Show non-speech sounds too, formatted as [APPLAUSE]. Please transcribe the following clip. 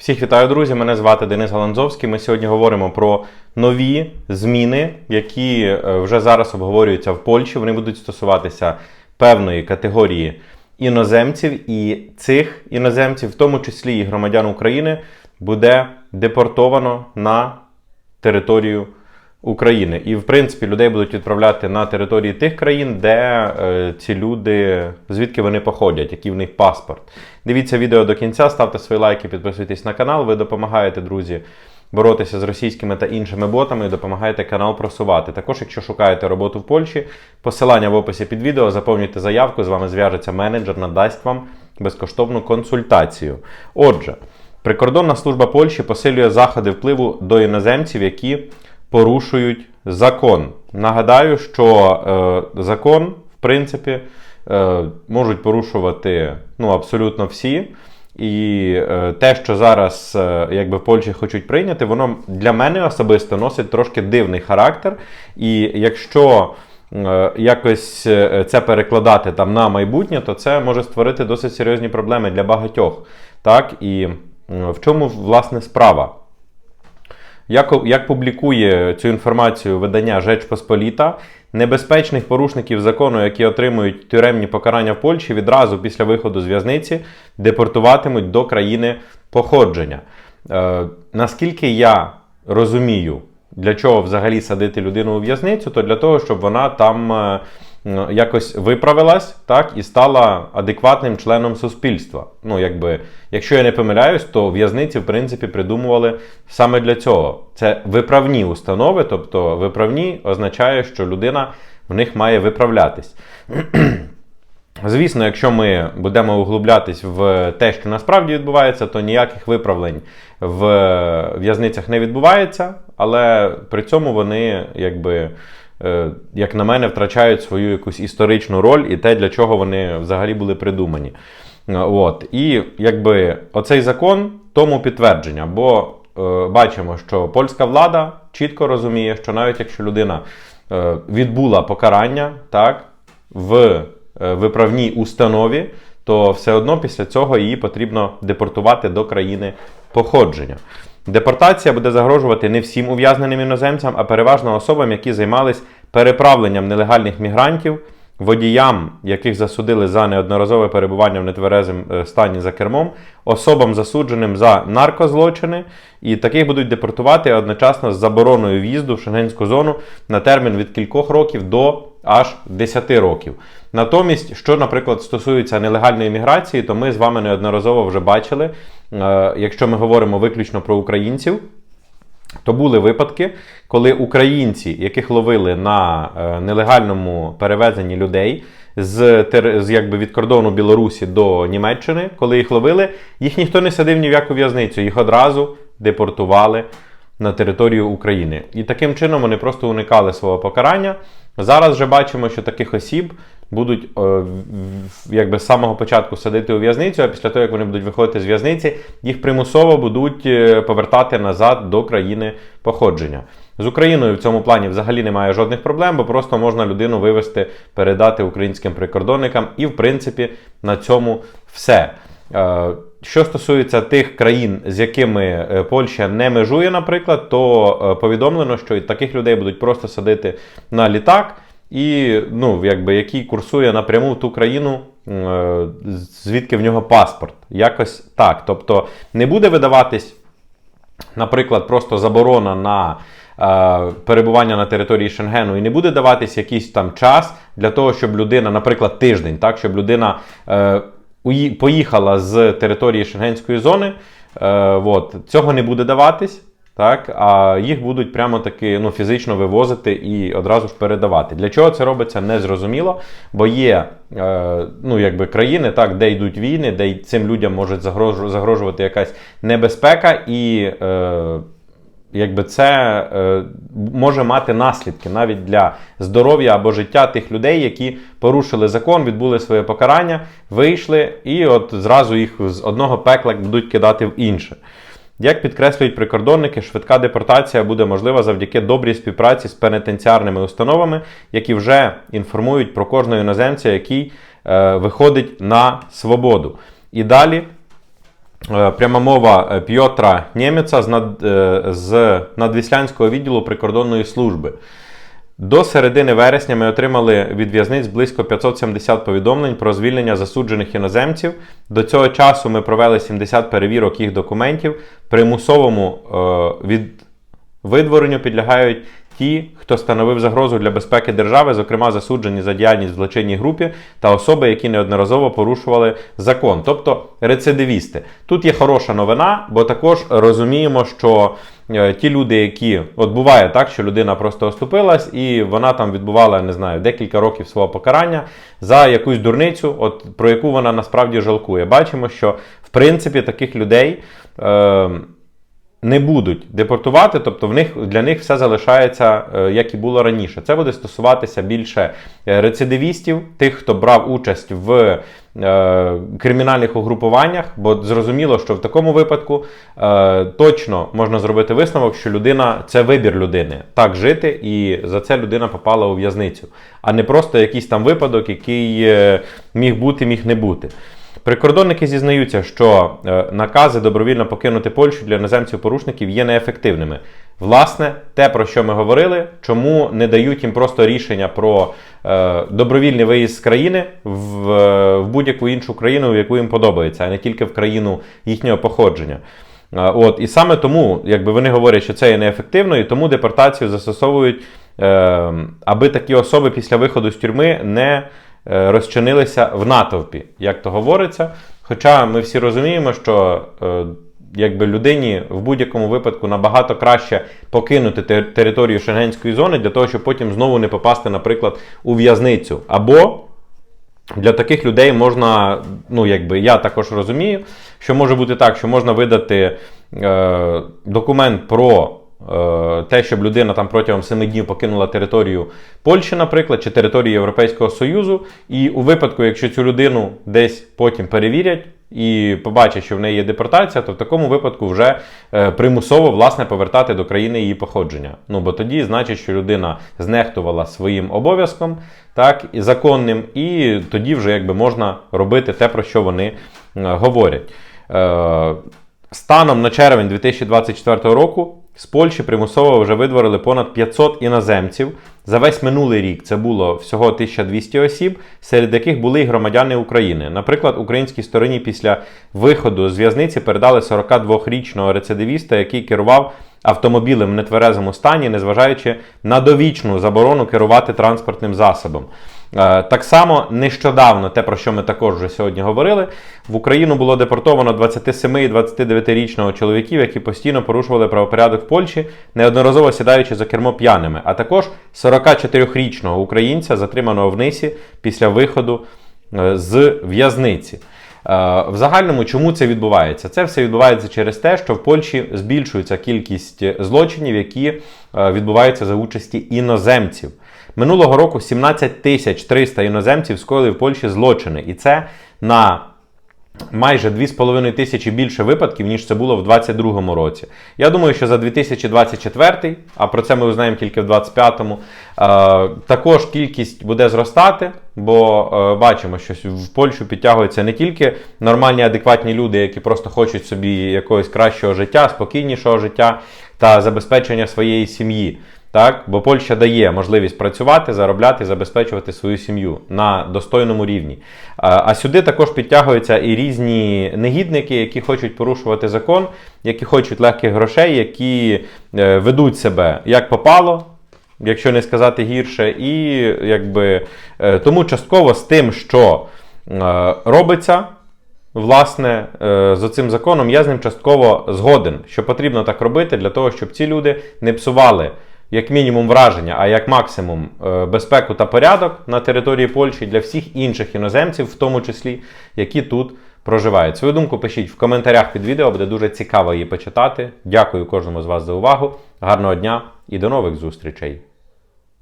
Всіх вітаю, друзі! Мене звати Денис Галанзовський. Ми сьогодні говоримо про нові зміни, які е, вже зараз обговорюються в Польщі. Вони будуть стосуватися певної категорії іноземців, і цих іноземців, в тому числі і громадян України, буде депортовано на територію України. І, в принципі, людей будуть відправляти на території тих країн, де е, ці люди, звідки вони походять, який в них паспорт. Дивіться відео до кінця, ставте свої лайки, підписуйтесь на канал. Ви допомагаєте, друзі, боротися з російськими та іншими ботами і допомагаєте канал просувати. Також, якщо шукаєте роботу в Польщі, посилання в описі під відео, заповнюйте заявку, з вами зв'яжеться менеджер, надасть вам безкоштовну консультацію. Отже, прикордонна служба Польщі посилює заходи впливу до іноземців, які порушують закон. Нагадаю, що е, закон, в принципі, е, можуть порушувати ну, абсолютно всі. І е, те, що зараз е, якби в Польщі хочуть прийняти, воно для мене особисто носить трошки дивний характер. І якщо е, якось е, це перекладати там на майбутнє, то це може створити досить серйозні проблеми для багатьох. Так? І в чому власне справа? Як, як публікує цю інформацію видання Жеч Посполіта, небезпечних порушників закону, які отримують тюремні покарання в Польщі, відразу після виходу з в'язниці депортуватимуть до країни походження. Е, наскільки я розумію, для чого взагалі садити людину у в'язницю, то для того, щоб вона там е, якось виправилась так, і стала адекватним членом суспільства. Ну, якби, якщо я не помиляюсь, то в'язниці, в принципі, придумували саме для цього. Це виправні установи, тобто виправні означає, що людина в них має виправлятись. [CLEARS THROAT] Звісно, якщо ми будемо углублятись в те, що насправді відбувається, то ніяких виправлень в в'язницях не відбувається, але при цьому вони, якби, е, як на мене, втрачають свою якусь історичну роль і те, для чого вони взагалі були придумані. От. І якби оцей закон тому підтвердження, бо е, бачимо, що польська влада чітко розуміє, що навіть якщо людина е, відбула покарання, так, в виправній установі, то все одно після цього її потрібно депортувати до країни походження. Депортація буде загрожувати не всім ув'язненим іноземцям, а переважно особам, які займались переправленням нелегальних мігрантів, водіям, яких засудили за неодноразове перебування в нетверезим е, стані за кермом, особам засудженим за наркозлочини, і таких будуть депортувати одночасно з забороною в'їзду в шенгенську зону на термін від кількох років до аж 10 років. Натомість, що, наприклад, стосується нелегальної міграції, то ми з вами неодноразово вже бачили, е, якщо ми говоримо виключно про українців. То були випадки, коли українці, яких ловили на е, нелегальному перевезенні людей з, з якби від кордону Білорусі до Німеччини, коли їх ловили, їх ніхто не садив ні в яку в'язницю, їх одразу депортували на територію України. І таким чином вони просто уникали свого покарання. Зараз вже бачимо, що таких осіб будуть е, якби з самого початку садити у в'язницю, а після того, як вони будуть виходити з в'язниці, їх примусово будуть е, повертати назад до країни походження. З Україною в цьому плані взагалі немає жодних проблем, бо просто можна людину вивезти, передати українським прикордонникам, і в принципі на цьому все. Е, Що стосується тих країн, з якими Польща не межує, наприклад, то повідомлено, що таких людей будуть просто садити на літак, і ну, якби, який курсує напряму в ту країну, е, звідки в нього паспорт. Якось так. Тобто не буде видаватись наприклад, просто заборона на е, перебування на території Шенгену і не буде даватись якийсь там час для того, щоб людина, наприклад, тиждень, так, щоб людина е, поїхала з території Шенгенської зони. От, цього не буде даватись. Так, а їх будуть прямо таки ну, фізично вивозити і одразу ж передавати. Для чого це робиться, не зрозуміло, бо є е, ну, якби країни, так, де йдуть війни, де цим людям може загрожувати якась небезпека, і е, якби це е, може мати наслідки навіть для здоров'я або життя тих людей, які порушили закон, відбули своє покарання, вийшли, і от зразу їх з одного пекла будуть кидати в інше. Як підкреслюють прикордонники, швидка депортація буде можлива завдяки добрій співпраці з пенітенціарними установами, які вже інформують про кожного іноземця, який е, виходить на свободу. І далі Е, Пряма мова е, Пьотра Нємеца з, над, е, з надвіслянського відділу прикордонної служби. До середини вересня ми отримали від в'язниць близько 570 повідомлень про звільнення засуджених іноземців. До цього часу ми провели 70 перевірок їх документів. Примусовому е, від видворенню підлягають ті, хто становив загрозу для безпеки держави, зокрема засуджені за діяльність в злочинній групі та особи, які неодноразово порушували закон, тобто рецидивісти. Тут є хороша новина, бо також розуміємо, що е, ті люди, які от буває так, що людина просто оступилась, і вона там відбувала, не знаю, декілька років свого покарання за якусь дурницю, от про яку вона насправді жалкує. Бачимо, що в принципі таких людей. Е, не будуть депортувати, тобто в них для них все залишається е, як і було раніше. Це буде стосуватися більше е, рецидивістів, тих, хто брав участь в е, кримінальних угрупуваннях, бо зрозуміло, що в такому випадку е, точно можна зробити висновок, що людина це вибір людини так жити, і за це людина попала у в'язницю, а не просто якийсь там випадок, який е, міг бути, міг не бути. Прикордонники зізнаються, що е, накази добровільно покинути Польщу для іноземців-порушників є неефективними. Власне, те, про що ми говорили, чому не дають їм просто рішення про е, добровільний виїзд з країни в, е, в будь-яку іншу країну, в яку їм подобається, а не тільки в країну їхнього походження. Е, От, і саме тому, якби вони говорять, що це є неефективно, і тому депортацію застосовують, е, аби такі особи після виходу з тюрми не розчинилися в натовпі, як то говориться. Хоча ми всі розуміємо, що е, якби людині в будь-якому випадку набагато краще покинути територію шенгенської зони для того, щоб потім знову не попасти, наприклад, у в'язницю. Або для таких людей можна, ну якби я також розумію, що може бути так, що можна видати е, документ про е, те, щоб людина там протягом 7 днів покинула територію Польщі, наприклад, чи територію Європейського Союзу, і у випадку, якщо цю людину десь потім перевірять. І побачать, що в неї є депортація, то в такому випадку вже е, примусово власне повертати до країни її походження. Ну бо тоді значить, що людина знехтувала своїм обов'язком, так і законним, і тоді вже якби можна робити те, про що вони е, говорять. Е, станом на червень 2024 року з Польщі примусово вже видворили понад 500 іноземців. За весь минулий рік це було всього 1200 осіб, серед яких були й громадяни України. Наприклад, українській стороні після виходу з в'язниці передали 42-річного рецидивіста, який керував автомобілем в нетверезому стані, незважаючи на довічну заборону керувати транспортним засобом. Е, Так само нещодавно, те про що ми також вже сьогодні говорили, в Україну було депортовано 27 і 29-річного чоловіків, які постійно порушували правопорядок в Польщі, неодноразово сідаючи за кермо п'яними, а також 44-річного українця, затриманого в Нисі після виходу е, з в'язниці. Е, В загальному, чому це відбувається? Це все відбувається через те, що в Польщі збільшується кількість злочинів, які відбуваються за участі іноземців. Минулого року 17 тисяч 300 іноземців скоїли в Польщі злочини, і це на майже 2,5 тисячі більше випадків, ніж це було в 2022 році. Я думаю, що за 2024, а про це ми узнаємо тільки в 2025-му, е, також кількість буде зростати, бо е, бачимо, що в Польщу підтягуються не тільки нормальні, адекватні люди, які просто хочуть собі якогось кращого життя, спокійнішого життя та забезпечення своєї сім'ї. Так, бо Польща дає можливість працювати, заробляти, забезпечувати свою сім'ю на достойному рівні. А, сюди також підтягуються і різні негідники, які хочуть порушувати закон, які хочуть легких грошей, які е, ведуть себе як попало, якщо не сказати гірше, і якби е, тому частково з тим, що е, робиться. Власне, з цим законом я з ним частково згоден, що потрібно так робити для того, щоб ці люди не псували як мінімум враження, а як максимум е, безпеку та порядок на території Польщі для всіх інших іноземців, в тому числі, які тут проживають. Свою думку пишіть в коментарях під відео, буде дуже цікаво її почитати. Дякую кожному з вас за увагу. Гарного дня і до нових зустрічей!